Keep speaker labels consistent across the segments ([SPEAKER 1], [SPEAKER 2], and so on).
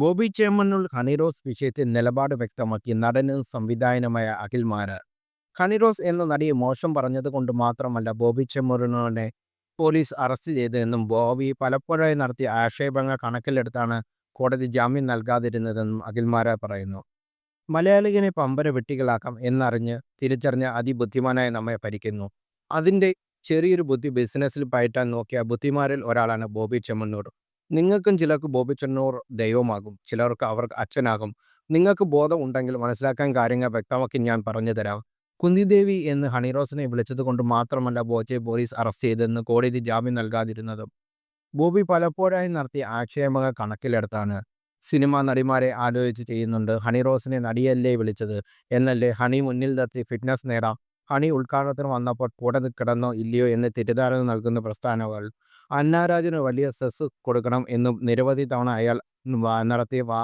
[SPEAKER 1] ബോബി ചേമ്മണ്ണൂർ ഹണിറോസ് വിഷയത്തിൽ നിലപാട് വ്യക്തമാക്കി നടനും സംവിധായകനുമായ അഖിൽ മാരാർ. ഹണിറോസ് എന്ന നടിയെ മോശം പറഞ്ഞതുകൊണ്ട് മാത്രമല്ല ബോബി ചെമ്മണ്ണൂരിനെ പോലീസ് അറസ്റ്റ് ചെയ്തതെന്നും ബോബി പലപ്പോഴായി നടത്തിയ ആക്ഷേപങ്ങൾ കണക്കിലെടുത്താണ് കോടതി ജാമ്യം നൽകാതിരുന്നതെന്നും അഖിൽ മാരാർ പറയുന്നു. മലയാളികനെ പമ്പര വെട്ടികളാക്കാം എന്നറിഞ്ഞ് തിരിച്ചറിഞ്ഞ അതിബുദ്ധിമാനായ നമ്മെ ഭരിക്കുന്നു. അതിന്റെ ചെറിയൊരു ബുദ്ധി ബിസിനസ്സിൽ പയറ്റാൻ നോക്കിയ ബുദ്ധിമാരിൽ ഒരാളാണ് ബോബി ചെമ്മണ്ണൂർ നിങ്ങൾക്കും ചിലർക്ക് ബോബി ചെമ്മണ്ണൂർ ദൈവമാകും ചിലർക്ക് അവർക്ക് അച്ഛനാകും. നിങ്ങൾക്ക് ബോധം ഉണ്ടെങ്കിൽ മനസ്സിലാക്കാൻ കാര്യങ്ങൾ വ്യക്തമാക്കി ഞാൻ പറഞ്ഞു തരാം. കുന്തിദേവി എന്ന് ഹണിറോസിനെ വിളിച്ചത് കൊണ്ട് മാത്രമല്ല ബോച്ചെ പോലീസ് അറസ്റ്റ് ചെയ്തെന്ന് കോടതി ജാമ്യം നൽകാതിരുന്നതും. ബോബി പലപ്പോഴായി നടത്തിയ ആക്ഷേപങ്ങൾ കണക്കിലെടുത്താണ്. സിനിമാ നടിമാരെ ആലോചിച്ച് ചെയ്യുന്നുണ്ട്. ഹണിറോസിനെ നടിയല്ലേ വിളിച്ചത്? എന്നല്ലേ ഹണി മുന്നിൽ നിർത്തി ഫിറ്റ്നസ് നേടാം. ഹണി ഉദ്ഘാടനത്തിന് വന്നപ്പോൾ കൂടെ കിടന്നോ ഇല്ലയോ എന്ന് തെറ്റിദ്ധാരണ നൽകുന്ന പ്രസ്ഥാനങ്ങൾ അന്നാരാജിന് വലിയ സെസ് കൊടുക്കണം എന്നും നിരവധി തവണ അയാൾ നടത്തിയ വാ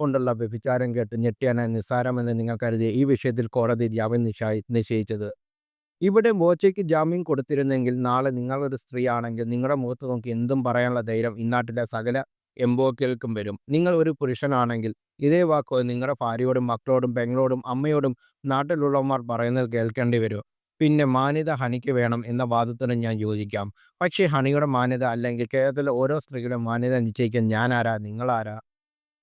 [SPEAKER 1] കൊണ്ടുള്ള വ്യഭിചാരം കേട്ട് ഞെട്ടിയാണ് നിസ്സാരമെന്ന് നിങ്ങൾ കരുതിയ ഈ വിഷയത്തിൽ കോടതി ജാമ്യം നിശ്ചയി നിശ്ചയിച്ചത്. ഇവിടെ മോച്ചയ്ക്ക് ജാമ്യം കൊടുത്തിരുന്നെങ്കിൽ നാളെ നിങ്ങളൊരു സ്ത്രീ ആണെങ്കിൽ നിങ്ങളുടെ മുഖത്ത് നോക്കി എന്തും പറയാനുള്ള ധൈര്യം ഇന്നാട്ടിലെ സകല എംബോക്കൽക്കും വരും. നിങ്ങൾ ഒരു പുരുഷനാണെങ്കിൽ ഇതേ വാക്ക് നിങ്ങളുടെ ഭാര്യയോടും മക്കളോടും പെങ്ങളോടും അമ്മയോടും നാട്ടിലുള്ളവന്മാർ പറയുന്നത് കേൾക്കേണ്ടി വരും. പിന്നെ മാന്യത ഹണിക്ക് വേണം എന്ന വാദത്തിന് ഞാൻ യോജിക്കാം. പക്ഷേ ഹണിയുടെ മാന്യത അല്ലെങ്കിൽ കേരളത്തിലെ ഓരോ സ്ത്രീയുടെ മാന്യത നിശ്ചയിക്കാൻ ഞാൻ ആരാ നിങ്ങളാരാ?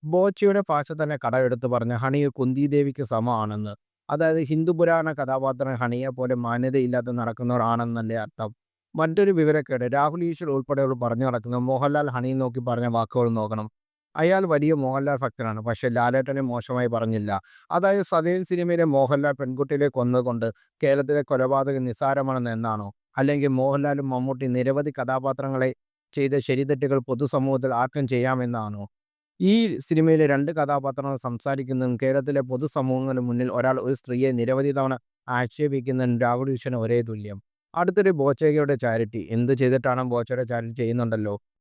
[SPEAKER 1] ബോച്ചയുടെ ഭാഷ തന്നെ കടമെടുത്ത് പറഞ്ഞ ഹണി കുന്തിദേവിക്ക് സമമാണെന്ന്. അതായത് ഹിന്ദു പുരാണ കഥാപാത്രം ഹണിയെ പോലെ മാന്യതയില്ലാതെ നടക്കുന്നവരാണെന്നല്ലേ അർത്ഥം. മറ്റൊരു വിവരക്കേട്. രാഹുൽ ഈശ്വർ ഉൾപ്പെടെയുള്ളവർ പറഞ്ഞു നടക്കുന്നത് മോഹൻലാൽ ഹണി നോക്കി പറഞ്ഞ വാക്കുകൾ നോക്കണം. അയാൾ വലിയ മോഹൻലാൽ ഭക്തനാണ്. പക്ഷേ ലാലേട്ടനെ മോശമായി പറഞ്ഞില്ല. അതായത് സതീൻ സിനിമയിലെ മോഹൻലാൽ പെൺകുട്ടിയിലെ കൊന്നുകൊണ്ട് കേരളത്തിലെ കൊലപാതകം നിസ്സാരമാണെന്ന് എന്നാണോ? അല്ലെങ്കിൽ മോഹൻലാലും മമ്മൂട്ടി നിരവധി കഥാപാത്രങ്ങളെ ചെയ്ത ശരിതെറ്റുകൾ പൊതുസമൂഹത്തിൽ ആർക്കും ചെയ്യാമെന്നാണോ? ഈ സിനിമയിലെ രണ്ട് കഥാപാത്രങ്ങൾ സംസാരിക്കുന്നതും കേരളത്തിലെ പൊതുസമൂഹങ്ങൾ മുന്നിൽ ഒരാൾ ഒരു സ്ത്രീയെ നിരവധി തവണ ആക്ഷേപിക്കുന്നതും രാഹുൽ ഈശ്വരന് ഒരേ തുല്യം. അടുത്തൊരു ബോച്ചയുടെ ചാരിറ്റി എന്ത് ചെയ്തിട്ടാണ് ബോച്ചയുടെ ചാരിറ്റി ചെയ്യുന്നുണ്ടല്ലോ?